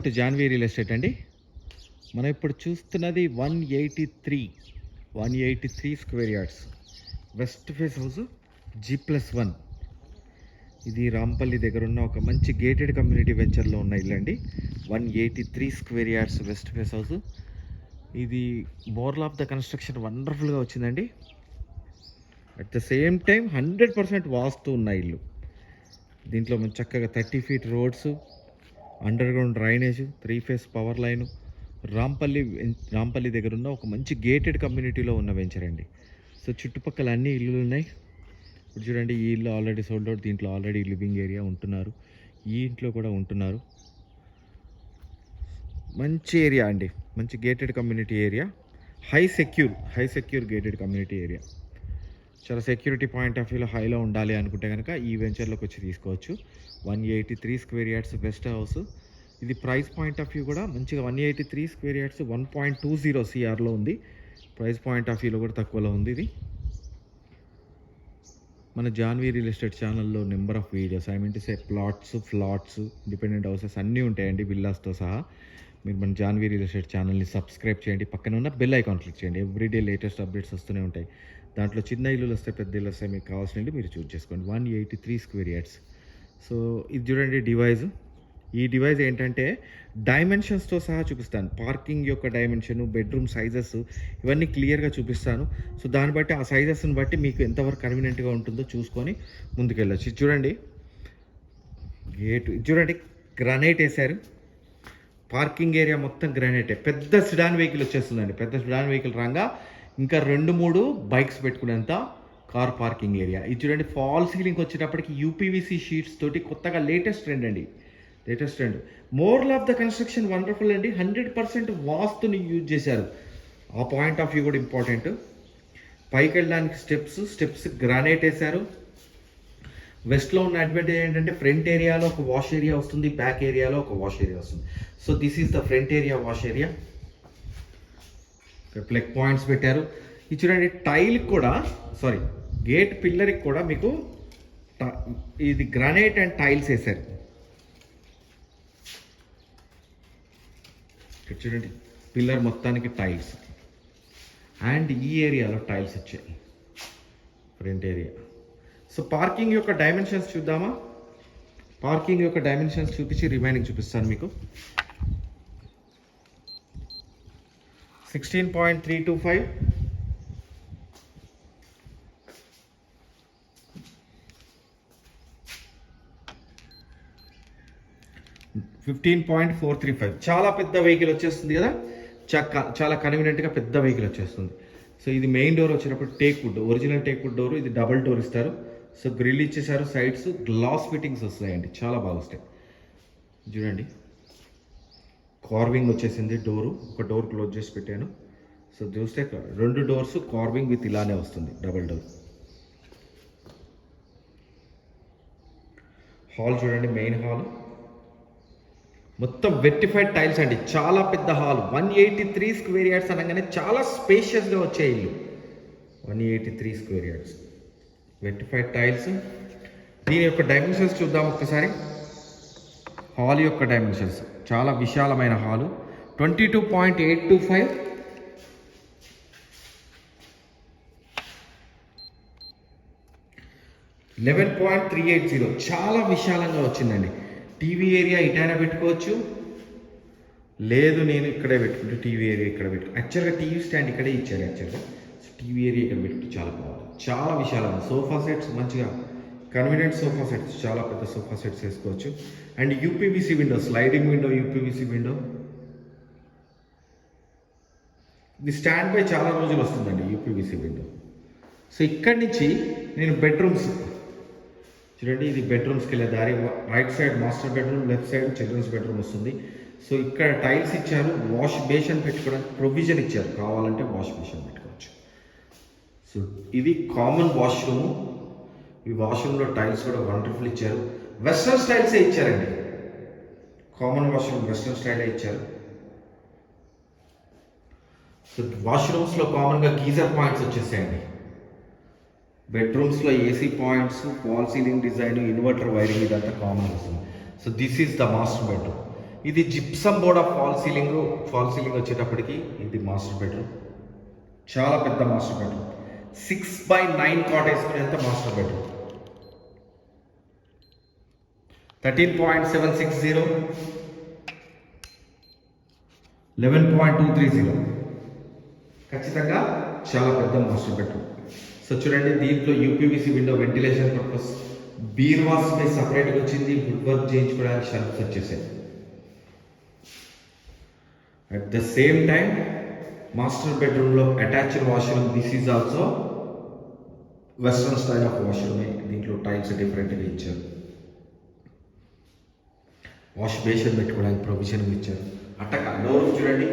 Janhvi Janhvi real estate అండి. మనం ఇప్పుడు చూస్తున్నది one eighty three one eighty three square yards. West face house G plus one. ఇది రాంపల్లి దగ్గర ఉన్న ఒక మంచి గేటెడ్ కమ్యూనిటీ వెంచర్లో ఉన్న ఇల్లు అండి. One eighty three square yards west face house. ఇది బోర్ల్ ఆఫ్ ద కన్స్ట్రక్షన్ వండర్ఫుల్గా వచ్చిందండి. At the same time hundred percent vastu ఉన్న ఇల్లు. దీంట్లో మనం చక్కగా thirty feet roads underground drainage three phase power line Rampally వెం- Rampally దగ్గర ఉన్న ఒక మంచి గేటెడ్ కమ్యూనిటీలో ఉన్న వెంచర్ అండి. సో చుట్టుపక్కల అన్ని ఇల్లులు ఉన్నాయి. ఇప్పుడు చూడండి ఈ ఇల్లు ఆల్రెడీ సోల్డ్ అవుట్ దీంట్లో ఆల్రెడీ లివింగ్ ఏరియా ఉంటున్నారు. ఈ ఇంట్లో కూడా ఉంటున్నారు. మంచి ఏరియా అండి. మంచి gated community area high secure high secure gated community area చాలా సెక్యూరిటీ పాయింట్ ఆఫ్ వ్యూలో హైలో ఉండాలి అనుకుంటే కనుక ఈ వెంచర్లోకి వచ్చి తీసుకోవచ్చు. One eighty three square yards best house ఇది ప్రైస్ పాయింట్ ఆఫ్ వ్యూ కూడా మంచిగా one eighty three square yards one point two zero సిఆర్లో ఉంది. ప్రైస్ పాయింట్ ఆఫ్ వ్యూలో కూడా తక్కువలో ఉంది ఇది. మన జాన్వీ రియల్ ఎస్టేట్ ఛానల్లో number of videos I mean to say plots flats independent houses అన్నీ ఉంటాయండి విల్లాస్తో సహా. మీరు మన జాన్వీ రియల్ ఎస్టేట్ ఛానల్ని సబ్స్క్రైబ్ చేయండి. పక్కన ఉన్న బెల్ ఐకాన్ క్లిక్ చేయండి. ఎవ్రీడే లేటెస్ట్ అప్డేట్స్ వస్తూనే ఉంటాయి. దాంట్లో చిన్న ఇల్లులు వస్తాయి పెద్ద ఇల్లు వస్తే మీకు కావాల్సిన ఇల్లు మీరు చూజ్ చేసుకోండి. One eighty three square yards so ఇది చూడండి డివైజ్ ఈ డివైజ్ ఏంటంటే డైమెన్షన్స్తో సహా చూపిస్తాను. పార్కింగ్ యొక్క డైమెన్షను బెడ్రూమ్ సైజెస్ ఇవన్నీ క్లియర్గా చూపిస్తాను. సో దాన్ని బట్టి ఆ సైజెస్ని బట్టి మీకు ఎంతవరకు కన్వీనియంట్గా ఉంటుందో చూసుకొని ముందుకెళ్ళచ్చు. ఇది చూడండి. గేట్ ఇది చూడండి గ్రానైట్ వేశారు. పార్కింగ్ ఏరియా మొత్తం గ్రానైటే పెద్ద సిడాన్ వెహికల్ వచ్చేస్తుందండి. పెద్ద సిడాన్ వెహికల్ రాగా ఇంకా రెండు మూడు బైక్స్ పెట్టుకునేంత కార్ పార్కింగ్ ఏరియా. ఇది చూడండి ఫాల్ సీలింగ్ వచ్చేటప్పటికి యూపీవీసీ షీట్స్ తోటి కొత్తగా లేటెస్ట్ ట్రెండ్ అండి. Latest trend. మోర్ల్ of the construction wonderful అండి. హండ్రెడ్ పర్సెంట్ వాస్తుని యూజ్ చేశారు. ఆ పాయింట్ ఆఫ్ వ్యూ కూడా ఇంపార్టెంట్. పైకి వెళ్ళడానికి స్టెప్స్ స్టెప్స్ గ్రానైట్ వేశారు. వెస్ట్లో ఉన్న అడ్వాంటేజ్ ఏంటంటే ఫ్రంట్ ఏరియాలో ఒక వాష్ ఏరియా వస్తుంది బ్యాక్ ఏరియాలో ఒక వాష్ ఏరియా వస్తుంది. So this is the front area wash area plug points పెట్టారు. ఇది చూడండి టైల్ కూడా సారీ గేట్ పిల్లర్కి కూడా మీకు ఇది గ్రానైట్ అండ్ టైల్స్ వేశారు. చూడండి పిల్లర్ మొత్తానికి టైల్స్. అండ్ ఈ ఏరియాలో టైల్స్ వచ్చాయి. Front area. సో పార్కింగ్ యొక్క డైమెన్షన్స్ చూద్దామా? పార్కింగ్ యొక్క డైమెన్షన్స్ చూపించి రిమైనింగ్ చూపిస్తాను మీకు. Sixteen point three two five fifteen point four three five చాలా పెద్ద వెహికల్ వచ్చేస్తుంది కదా? చక్క చాలా కన్వీనియంట్గా పెద్ద వెహికల్ వచ్చేస్తుంది. సో ఇది మెయిన్ డోర్ వచ్చినప్పుడు teak wood original teak wood door ఇది డబల్ డోర్ ఇస్తారు. సో గ్రిల్ ఇచ్చేసారు సైడ్స్ గ్లాస్ ఫిట్టింగ్స్ వస్తాయండి చాలా బాగా వస్తాయి. చూడండి. కార్వింగ్ వచ్చేసింది డోరు ఒక డోర్ క్లోజ్ చేసి పెట్టాను. సో చూస్తే రెండు డోర్స్ కార్వింగ్ విత్ ఇలానే వస్తుంది. డబల్ డోర్ హాల్ చూడండి మెయిన్ హాల్ మొత్తం వెట్టిఫైడ్ టైల్స్ అండి. చాలా పెద్ద hall one eighty three square yards అనగానే చాలా స్పేషియస్గా వచ్చే ఇల్లు. One eighty three square yards vitrified tiles దీని యొక్క డైమెన్షన్స్ చూద్దాం ఒక్కసారి. హాల్ యొక్క డైమెన్షన్స్ చాలా విశాలమైన hall. Twenty two point eight two five. Eleven point three eight zero. చాలా విశాలంగా వచ్చిందండి. టీవీ ఏరియా ఇటైనా పెట్టుకోవచ్చు. లేదు నేను ఇక్కడే పెట్టుకుంటే టీవీ ఏరియా ఇక్కడ పెట్టు యాక్చువల్గా టీవీ స్టాండ్ ఇక్కడే ఇచ్చారు యాక్చువల్గా. టీవీ ఏరియా ఇక్కడ పెట్టుకుంటే చాలా బాగుంది చాలా విశాలంగా. సోఫా సెట్స్ మంచిగా కన్వీనియంట్ సోఫా సెట్స్ చాలా పెద్ద సోఫా సెట్స్ వేసుకోవచ్చు. And UPVC window sliding window UPVC window ఇది స్టాండ్ పై చాలా రోజులు వస్తుందండి యూపీవీసీ విండో సో ఇక్కడి నుంచి నేను బెడ్రూమ్స్ చూడండి ఇది బెడ్రూమ్స్కి వెళ్ళే దారి right side master bedroom left side children's bedroom వస్తుంది. సో ఇక్కడ టైల్స్ ఇచ్చారు వాష్ బేషన్ పెట్టుకోవడానికి ప్రొవిజన్ ఇచ్చారు. కావాలంటే వాష్ బేషన్ పెట్టుకోవచ్చు. సో ఇది కామన్ వాష్రూమ్ ఈ వాష్రూమ్లో టైల్స్ కూడా వండర్ఫుల్ ఇచ్చారు. వెస్ట్రన్ స్టైల్సే ఇచ్చారండి. కామన్ వాష్రూమ్ వెస్ట్రన్ స్టైలే ఇచ్చారు. సో వాష్రూమ్స్లో కామన్గా గీజర్ పాయింట్స్ వచ్చేసాయండి. బెడ్రూమ్స్లో AC points wall ceiling design inverter wiring ఇదంతా కామన్ వస్తుంది. So this is the master bedroom. ఇది gypsum board of false ceiling false ceiling వచ్చేటప్పటికి ఇది మాస్టర్ బెడ్రూమ్. చాలా పెద్ద master bedroom. Six by nine cottage ఎంత master bedroom? Thirteen point seven six zero eleven point two three zero ఖచ్చితంగా చాలా పెద్ద master bedroom so చూడండి దీంట్లో యూపీవీసీ విండో వెంటిలేషన్ పర్పస్ బీర్వాస్ స్పేస్ సపరేట్గా వచ్చింది వుడ్ వర్క్ చేయించుకోవడానికి షెల్ఫ్స్ వచ్చేసాయి at the same time master బెడ్రూమ్లో attached washroom this is also western style of వాష్రూమే దీంట్లో టైల్స్ డిఫరెంట్గా ఇచ్చారు. వాష్ బేషన్ పెట్టుకోవడానికి ప్రొవిజన్ ఇచ్చారు. అటక డోర్ చూడండి.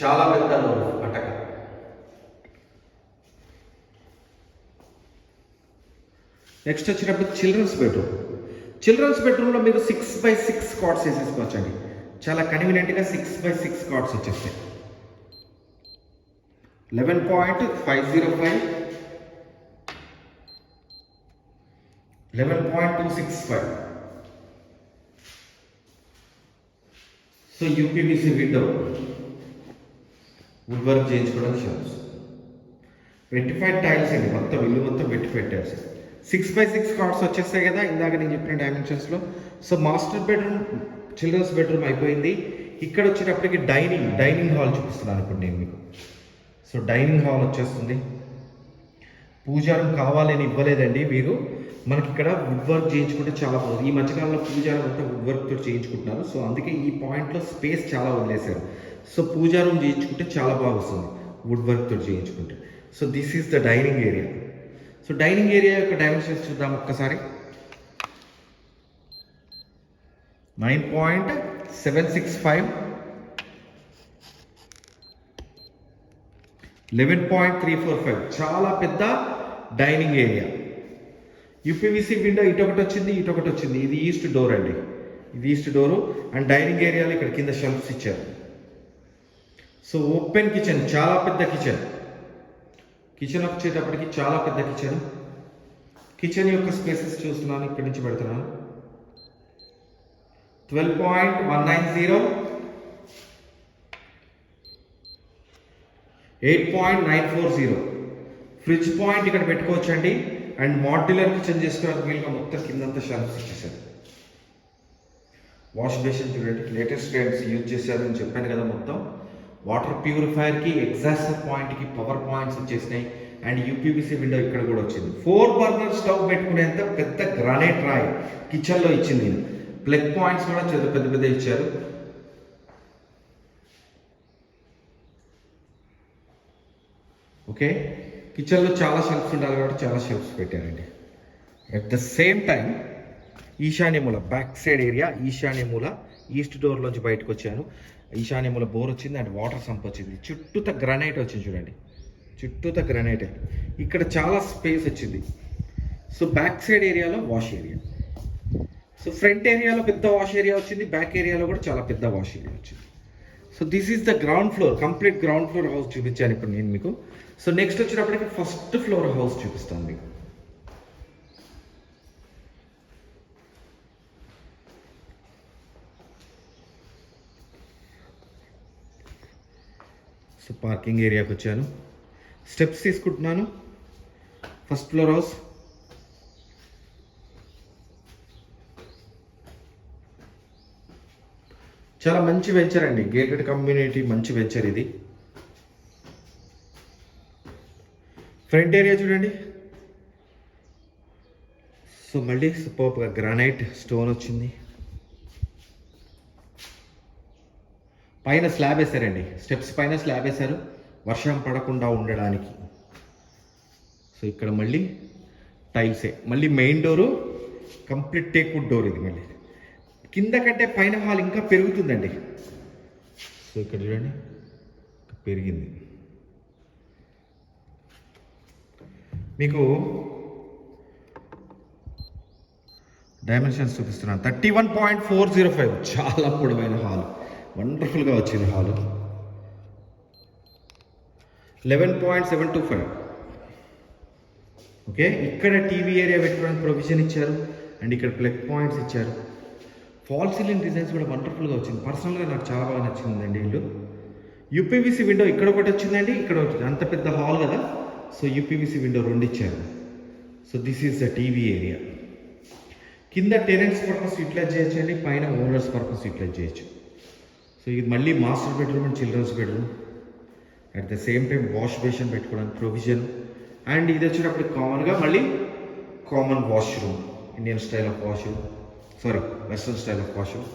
చాలా పెద్ద డోర్ అటక. నెక్స్ట్ వచ్చినప్పుడు చిల్డ్రన్స్ బెడ్రూమ్ చిల్డ్రన్స్ బెడ్రూమ్లో మీరు సిక్స్ బై సిక్స్ కాట్స్ వేసేసుకోవచ్చండి. చాలా కన్వీనియంట్గా సిక్స్ బై సిక్స్ కార్డ్స్ వచ్చేస్తాయి. Eleven point five zero five eleven point two six five so UPVC window wood work చేయించుకోవడానికి షాప్స్ వెట్టిఫైడ్ టైల్స్ అండి మొత్తం ఇల్లు మొత్తం vitrified tiles six by six cards వచ్చేస్తాయి కదా ఇందాక నేను చెప్పిన డైమెన్షన్స్లో so master bedroom children's bedroom అయిపోయింది. ఇక్కడ వచ్చేటప్పటికి డైనింగ్ డైనింగ్ హాల్ చూపిస్తున్నాను ఇప్పుడు నేను మీకు. సో డైనింగ్ హాల్ వచ్చేస్తుంది. పూజారం కావాలని ఇవ్వలేదండి వీరు. మనకి ఇక్కడ వుడ్ వర్క్ చేయించుకుంటే చాలా బాగుంది. ఈ మధ్యకాలంలో పూజారం అంతా వుడ్ వర్క్తో చేయించుకుంటున్నారు. సో అందుకే ఈ పాయింట్లో స్పేస్ చాలా వదిలేశారు. సో పూజారం చేయించుకుంటే చాలా బాగా వస్తుంది వుడ్ వర్క్తో చేయించుకుంటే. So this is the dining area so dining area యొక్క డైమెన్షన్స్ చూద్దాం ఒక్కసారి. Nine point seven six five eleven point three four five చాలా పెద్ద డైనింగ్ ఏరియా. యూపీవీసీ విండో ఇటొకటి వచ్చింది ఇటొకటి వచ్చింది. ఇది ఈస్ట్ డోర్ అండి. ఇది ఈస్ట్ డోరు అండ్ డైనింగ్ ఏరియాలో ఇక్కడ కింద షెల్ఫ్స్ ఇచ్చారు. సో ఓపెన్ కిచెన్ చాలా పెద్ద కిచెన్. కిచెన్ వచ్చేటప్పటికి చాలా పెద్ద కిచెన్. కిచెన్ యొక్క స్పేసెస్ చూస్తున్నాను ఇక్కడి నుంచి పెడుతున్నాను. Twelve point one nine zero. Eight point nine four zero. Fridge point ఇక్కడ పెట్టుకోవచ్చండి. అండ్ మాడ్యులర్ కిచెన్ చేసుకోవడానికి వీలుగా మొత్తం కిందంతా షెల్ఫ్స్ ఇచ్చేసారు వాష్ బేసిన్ చూడండి లేటెస్ట్ ట్రెండ్స్ యూజ్ చేశారని చెప్పాను కదా మొత్తం. వాటర్ ప్యూరిఫైయర్కి ఎగ్జాస్టర్ పాయింట్కి పవర్ పాయింట్స్ వచ్చేసినాయి. అండ్ యూపీబీసీ విండో ఇక్కడ కూడా వచ్చింది. ఫోర్ బర్నర్ స్టవ్ పెట్టుకునేంత పెద్ద గ్రానైట్ రాయ్ కిచెన్లో ఇచ్చింది నేను. ప్లగ్ పాయింట్స్ కూడా చదువు పెద్ద పెద్ద ఇచ్చారు. ఓకే కిచెన్లో చాలా షెల్ఫ్స్ ఉండాలి కాబట్టి చాలా షెల్ఫ్స్ పెట్టారండి. అట్ ద సేమ్ టైం ఈశాన్య మూల బ్యాక్ సైడ్ ఏరియా ఈశాన్య మూల ఈస్ట్ డోర్లోంచి బయటకు వచ్చాను ఈశాన్య మూల బోర్ వచ్చింది అండ్ వాటర్ సంప్ వచ్చింది. చుట్టూత గ్రనైట్ వచ్చింది చూడండి. చుట్టూత గ్రనైట్ ఇక్కడ చాలా స్పేస్ వచ్చింది. సో బ్యాక్ సైడ్ ఏరియాలో వాష్ ఏరియా సో ఫ్రంట్ ఏరియాలో పెద్ద వాష్ ఏరియా వచ్చింది బ్యాక్ ఏరియాలో కూడా చాలా పెద్ద వాష్ ఏరియా వచ్చింది. So this is the ground floor complete ground floor house చూపించాను ఇప్పుడు నేను మీకు. సో నెక్స్ట్ వచ్చినప్పటికి ఫస్ట్ ఫ్లోర్ హౌస్ చూపిస్తాను మీకు. సో పార్కింగ్ ఏరియాకి వచ్చాను స్టెప్స్ తీసుకుంటున్నాను. ఫస్ట్ ఫ్లోర్ హౌస్ చాలా మంచి వెంచర్ అండి. గేటెడ్ కమ్యూనిటీ మంచి వెంచర్ ఇది. ఫ్రంట్ ఏరియా చూడండి. సో మళ్ళీ సూపర్గా గ్రానైట్ స్టోన్ వచ్చింది. పైన స్లాబ్ వేశారండి. స్టెప్స్ పైన స్లాబ్ వేశారు. వర్షం పడకుండా ఉండడానికి. సో ఇక్కడ మళ్ళీ టైల్సే మళ్ళీ main door complete teakwood door ఇది మళ్ళీ. కింద కంటే పైన హాల్ ఇంకా పెరుగుతుందండి. సో ఇక్కడ చూడండి పెరిగింది. మీకు డైమెన్షన్స్ చూపిస్తున్నాను. Thirty one point four zero five. చాలా పొడవైన హాల్. వండర్ఫుల్గా వచ్చింది hall. Eleven point seven two five. Okay? ఇక్కడ టీవీ ఏరియా పెట్టుకోవడానికి ప్రొవిజన్ ఇచ్చారు. అండ్ ఇక్కడ ప్లగ్ పాయింట్స్ ఇచ్చారు. ఫాల్ సీలింగ్ డిజైన్స్ కూడా వండర్ఫుల్గా వచ్చింది. పర్సనల్గా నాకు చాలా బాగా నచ్చిందండి ఇల్లు యూపీవీసీ విండో ఇక్కడ ఒకటి వచ్చిందండి. ఇక్కడ ఒకటి అంత పెద్ద హాల్ కదా. సో యూపీవీసీ విండో రెండు ఇచ్చారు. So this is the TV area కింద టెరెంట్స్ పర్పస్ యూటిలైజ్ చేయొచ్చండి. పైన ఓనర్స్ పర్పస్ యూటిలైజ్ చేయొచ్చు. సో ఇది మళ్ళీ master bedroom and children's bedroom at the same time wash basin పెట్టుకోవడానికి ప్రొవిజన్ అండ్ ఇది వచ్చేటప్పుడు కామన్గా మళ్ళీ common washroom Indian style of washroom sorry western style of washroom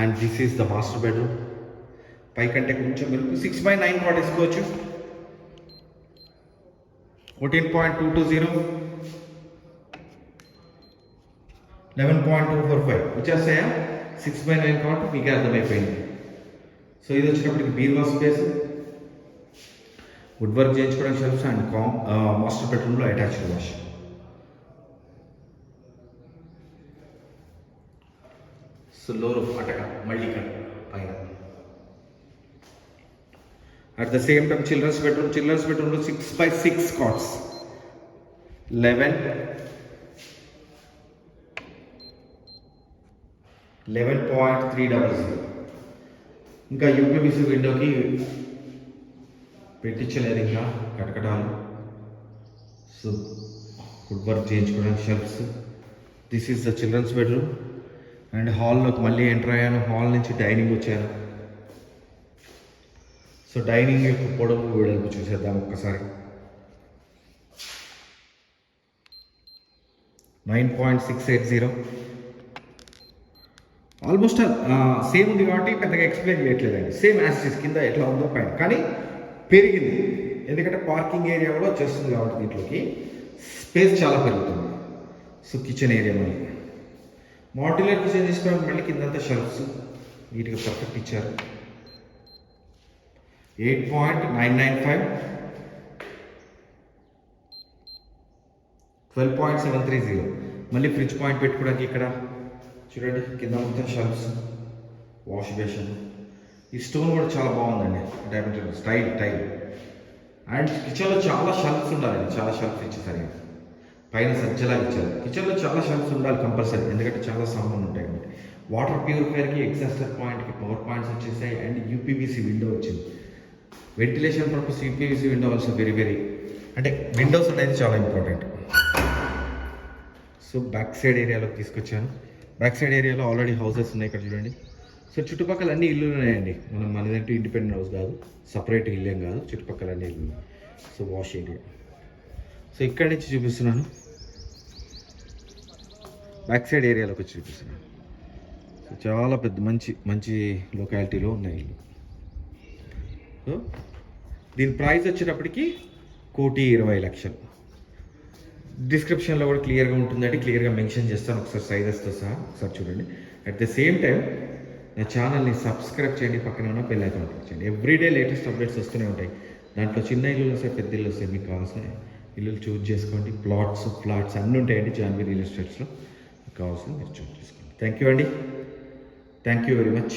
and this is the master bedroom పైకంటే కొంచెం మీరు six by nine కూడా తీసుకోవచ్చు fourteen point two two zero eleven point two four five వచ్చేస్తాయా six by nine కాబట్టి మీకు అర్థమైపోయింది so ఇది వచ్చినప్పటికి బీర్వా స్పేస్ వుడ్ వర్క్ చేయించుకోవడానికి షెల్ఫ్స్ అండ్ కామ్ మాస్టర్ బెడ్రూమ్లో అటాచ్డ్ వాష్ సో అటక మళ్ళీ మల్లిక పైన at the same time children's bedroom children's బెడ్రూమ్లో six by six cots eleven eleven point three double zero ఇంకా యూపీబీసీ విండోకి పెట్టించలేదు ఇంకా. కటకటాలు. సో ఫుడ్ వర్క్ చేయించుకోవడానికి shelves this is the children's bedroom and హాల్లోకి మళ్ళీ ఎంటర్ అయ్యాను. హాల్ నుంచి డైనింగ్ వచ్చాను. సో డైనింగ్ యొక్క పొడవు వెడల్పు చూసేద్దాం ఒక్కసారి. Nine point six eight zero. Almost same ఉంది కాబట్టి పెద్దగా ఎక్స్ప్లెయిన్ చేయట్లేదండి. సేమ్ యాసిస్ కింద ఎట్లా ఉందో పైన. కానీ పెరిగింది. ఎందుకంటే పార్కింగ్ ఏరియా కూడా వచ్చేస్తుంది కాబట్టి దీంట్లోకి. స్పేస్ చాలా పెరుగుతుంది. సో కిచెన్ ఏరియా మళ్ళీ. మాడ్యులర్ కిచెన్ తీసుకోవడానికి మళ్ళీ కిందంతా షెల్ఫ్స్. నీట్గా పర్ఫెక్ట్ ఇచ్చారు. Eight point nine nine five. Twelve point seven three zero. మళ్ళీ ఫ్రిడ్జ్ పాయింట్ పెట్టుకోవడానికి ఇక్కడ చూడండి కింద మొత్తం షెల్ఫ్స్. Wash basin. ఈ స్టోన్ కూడా చాలా బాగుందండి డైమండ్ స్టైల్ టైల్ అండ్ కిచెన్లో చాలా షెల్ఫ్స్ ఉండాలండి చాలా షెల్ఫ్స్ ఇచ్చేసరికి. పైన సజ్జలా ఇచ్చారు. కిచెన్లో చాలా షెల్ఫ్స్ ఉండాలి కంపల్సరీ ఎందుకంటే చాలా సామాన్లు ఉంటాయండి వాటర్ ప్యూరిఫైయర్కి ఎగ్జాస్టర్ పాయింట్కి పవర్ పాయింట్స్ వచ్చేసాయి అండ్ యూపీవీసీ విండో వచ్చింది. Ventilation purpose UPVC window also very very అంటే విండోస్ అనేది చాలా ఇంపార్టెంట్ సో బ్యాక్ సైడ్ ఏరియాలోకి తీసుకొచ్చాను. బ్యాక్ సైడ్ ఏరియాలో ఆల్రెడీ హౌసెస్ ఉన్నాయి ఇక్కడ చూడండి. సో చుట్టుపక్కల అన్ని ఇల్లు ఉన్నాయండి. మనం మనదంటూ ఇండిపెండెంట్ హౌస్ కాదు సపరేట్ ఇల్లు ఏం కాదు చుట్టుపక్కల అన్ని ఇల్లు ఉన్నాయి. సో వాష్ ఏరియా సో ఇక్కడి నుంచి చూపిస్తున్నాను. బ్యాక్ సైడ్ ఏరియాలోకి వచ్చి చూపిస్తున్నాను సో చాలా పెద్ద మంచి మంచి లొకాలిటీలో ఉన్నాయి ఇల్లు. సో దీని ప్రైస్ వచ్చేటప్పటికి కోటి ఇరవై లక్షలు. డిస్క్రిప్షన్లో కూడా క్లియర్గా ఉంటుందండి. క్లియర్గా మెన్షన్ చేస్తాను. ఒకసారి సైజెస్తో సహా ఒకసారి చూడండి. అట్ ద సేమ్ టైం నా ఛానల్ని సబ్స్క్రైబ్ చేయండి. పక్కన ఉన్న బెల్ ఐకాన్ క్లిక్ చేయండి. ఎవ్రీడే లేటెస్ట్ అప్డేట్స్ వస్తూనే ఉంటాయి. దాంట్లో చిన్న ఇల్లులు వస్తాయి పెద్ద ఇల్లు వస్తాయి. మీకు కావాల్సిన ఇల్లులు చూజ్ చేసుకోండి. ప్లాట్స్ ఫ్లాట్స్ అన్నీ ఉంటాయండి. జాన్వీ రియల్ ఎస్టేట్స్లో కావాల్సింది మీరు చూజ్ చేసుకోండి థ్యాంక్ యూ అండి. Thank you very much